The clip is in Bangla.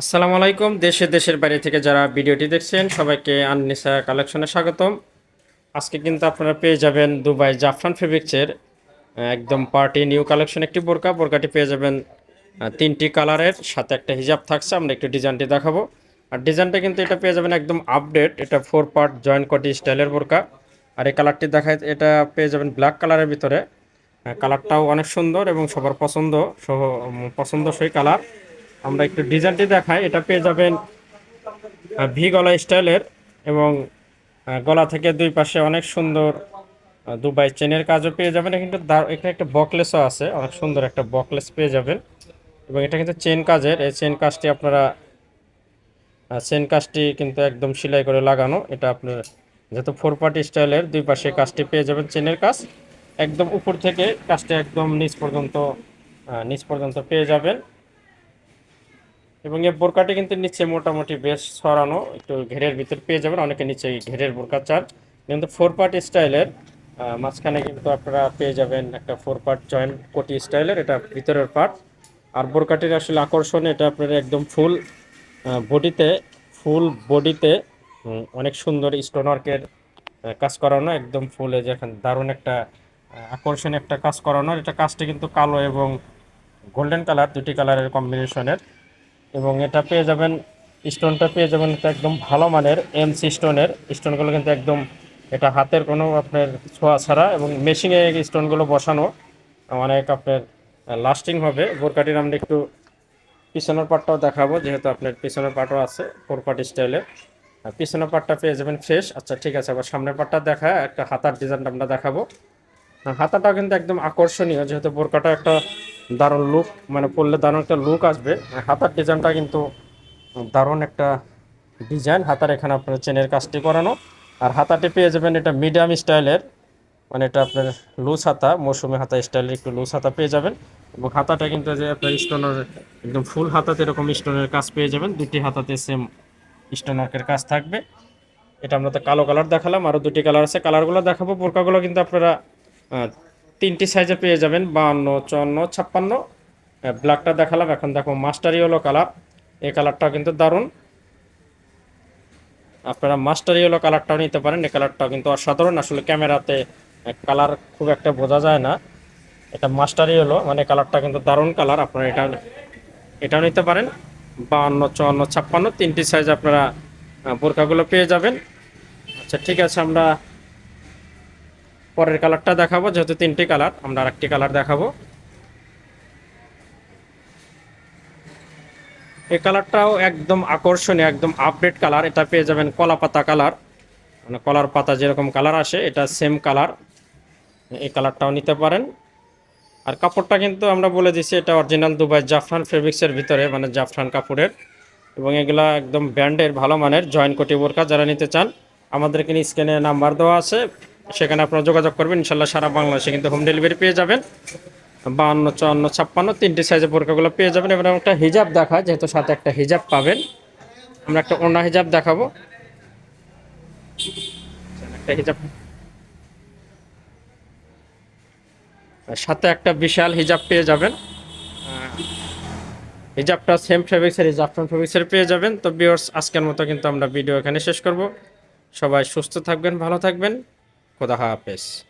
আসসালামু আলাইকুম, দেশে দেশের বাইরে থেকে যারা ভিডিওটি দেখছেন, সবাইকে আননিসা কালেকশনে স্বাগতম। আজকে কিন্তু আপনারা পেয়ে যাবেন দুবাই জাফরান ফেব্রিক্সের একদম পার্টি, নিউ কালেকশন, একটি বোরকা। বোরকাটি পেয়ে যাবেন তিনটি কালারের, সাথে একটা হিজাব থাকছে, আমরা একটু ডিজাইনটি দেখাবো। আর ডিজাইনটা কিন্তু এটা পেয়ে যাবেন একদম আপডেট এটা ফোর পার্ট জয়েন্ট কটি স্টাইলের বোরকা। আর এই কালারটি দেখায়, এটা পেয়ে যাবেন ব্ল্যাক কালারের ভিতরে। কালারটাও অনেক সুন্দর এবং সবার পছন্দ, সহ পছন্দসই কালার। আমরা একটু ডিজাইনটি দেখাই। এটা পেয়ে যাবেন ভি গলা স্টাইলের এবং গলা থেকে দুই পাশে অনেক সুন্দর দুবাই চেনের কাজও পেয়ে যাবেন। কিন্তু এখানে একটা বকলেসও আছে, অনেক সুন্দর একটা বকলেস পেয়ে যাবেন। এবং এটা কিন্তু চেন কাজের, এই চেন কাজটি আপনারা চেন কাজটি কিন্তু একদম সেলাই করে লাগানো। এটা আপনার যেহেতু ফোর পার্টি স্টাইলের, দুই পাশে কাজটি পেয়ে যাবেন চেনের কাজ। একদম উপর থেকে কাজটি একদম নিচ পর্যন্ত নিচ পর্যন্ত পেয়ে যাবেন। এবং এই বোরকাটি কিন্তু নিচে মোটামুটি বেশ ছড়ানো একটু ঘেরের ভিতর পেয়ে যাবেন অনেকে নিচে ঘেরের বোরকা চান। কিন্তু ফোর পার্ট স্টাইলের মাঝখানে কিন্তু আপনারা পেয়ে যাবেন একটা ফোর পার্ট জয়েন্ট কোটি স্টাইলের এটা ভিতরের পার্ট আর বোরকাটির আসলে আকর্ষণ এটা আপনার একদম ফুল বডিতে ফুল বডিতে অনেক সুন্দর স্টোন ওয়ার্কের কাজ করানো একদম ফুলে যেখানে দারুণ একটা আহ, আকর্ষণীয় একটা কাজ করানো। এটা কাজটি কিন্তু কালো এবং গোল্ডেন কালার দুটি কালারের কম্বিনেশনের এবং এটা পেয়ে যাবেন, স্টোনটা পেয়ে যাবেন একদম ভালো মানের এমসি স্টোনের। স্টোনগুলো কিন্তু একদম এটা হাতের কোনো আপনার ছোঁয়া ছাড়া এবং মেশিনে স্টোনগুলো বসানো অনেক আপনার লাস্টিং হবে। বোরকাটির আমরা একটু পিছনের পাটটাও দেখাবো, যেহেতু আপনার পিছনের পাটও আছে ফোর পার্ট স্টাইলে পিছনের পাটটা পেয়ে যাবেন ফ্রেশ আচ্ছা ঠিক আছে, আবার সামনের পাটটা দেখা, একটা হাতার ডিজাইনটা আমরা দেখাবো। হাতাটাও কিন্তু একদম আকর্ষণীয়, যেহেতু বোরকাটা একটা দারুণ লুক মানে পরলে দারুণ একটা লুক আসবে। হাতার ডিজাইনটা কিন্তু দারুণ একটা ডিজাইন হাতার এখানে আপনার চেনের কাজটি করানো। আর হাতাটি পেয়ে যাবেন এটা মিডিয়াম স্টাইলের মানে এটা আপনার লুজ হাতা, মৌসুমি হাতা স্টাইলের একটু লুজ হাতা পেয়ে যাবেন। এবং হাতাটা কিন্তু যে আপনার স্টোনের একদম ফুল হাতাতে এরকম স্টোনের কাজ পেয়ে যাবেন। দুটি হাতাতে সেম স্টোনার্কের কাজ থাকবে। এটা আমরা তো কালো কালার দেখালাম আরও দুটি কালার আছে। কালারগুলো দেখাবো, বোরকাগুলো কিন্তু আপনারা তিনটি সাইজে পেয়ে যাবেন বাহান্ন চুয়ান্ন ছাপ্পান্ন। ব্ল্যাকটা দেখালাম এখন দেখো মাস্টারি হলো কালার এই কালারটাও কিন্তু দারুণ। আপনারা মাস্টারি হলো কালারটাও নিতে পারেন এই কালারটাও কিন্তু অসাধারণ। আসলে ক্যামেরাতে কালার খুব একটা বোঝা যায় না। এটা মাস্টারি হলো মানে কালারটা কিন্তু দারুণ কালার আপনারা এটা এটাও নিতে পারেন। বাহান্ন চুয়ান্ন ছাপ্পান্ন তিনটি সাইজ আপনারা আহ, বোরকাগুলো পেয়ে যাবেন। আচ্ছা ঠিক আছে আমরা পরের কালারটা দেখাবো, যেহেতু তিনটি কালার, আমরা আরেকটি কালার দেখাবো। এই কালারটাও একদম আকর্ষণীয়, একদম আপডেট কালার। এটা পেয়ে যাবেন কলা পাতা কালার। মানে কলার পাতা যেরকম কালার আসে, এটা সেম কালার। এই কালারটাও নিতে পারেন। আর কাপড়টা কিন্তু আমরা বলে দিছি এটা অরিজিনাল দুবাই জাফরান ফেব্রিক্সের ভিতরে মানে জাফরান কাপড়ের। এবং এগুলা একদম ব্র্যান্ডের ভালো মানের, জয়েন্ট কোটি বোরকা যারা নিতে চান আমাদের এখানে স্ক্যানে নাম্বার দেওয়া আছে। সেখানে আপনারা যোগাযোগ করবেন। ইনশাল্লাহ সারা বাংলাদেশে কিন্তু হোম ডেলিভারি পেয়ে যাবেন। বাহান্ন, চুয়ান্ন, ছাপ্পান্ন তিনটি সাইজের বোরকাগুলো পেয়ে যাবেন এবার একটা হিজাব দেখা যেহেতু সাথে একটা হিজাব পাবেন। আমরা একটা ওনা হিজাব দেখাবো। একটা হিজাব সাথে একটা বিশাল হিজাব পেয়ে যাবেন। হিজাবটা সেম ফেব্রিক্সের জাফরান ফেব্রিক্সের পেয়ে যাবেন। তো বিয়ার্স আজকের মতো কিন্তু আমরা ভিডিও এখানে শেষ করব। সবাই সুস্থ থাকবেন, ভালো থাকবেন। da Rapes.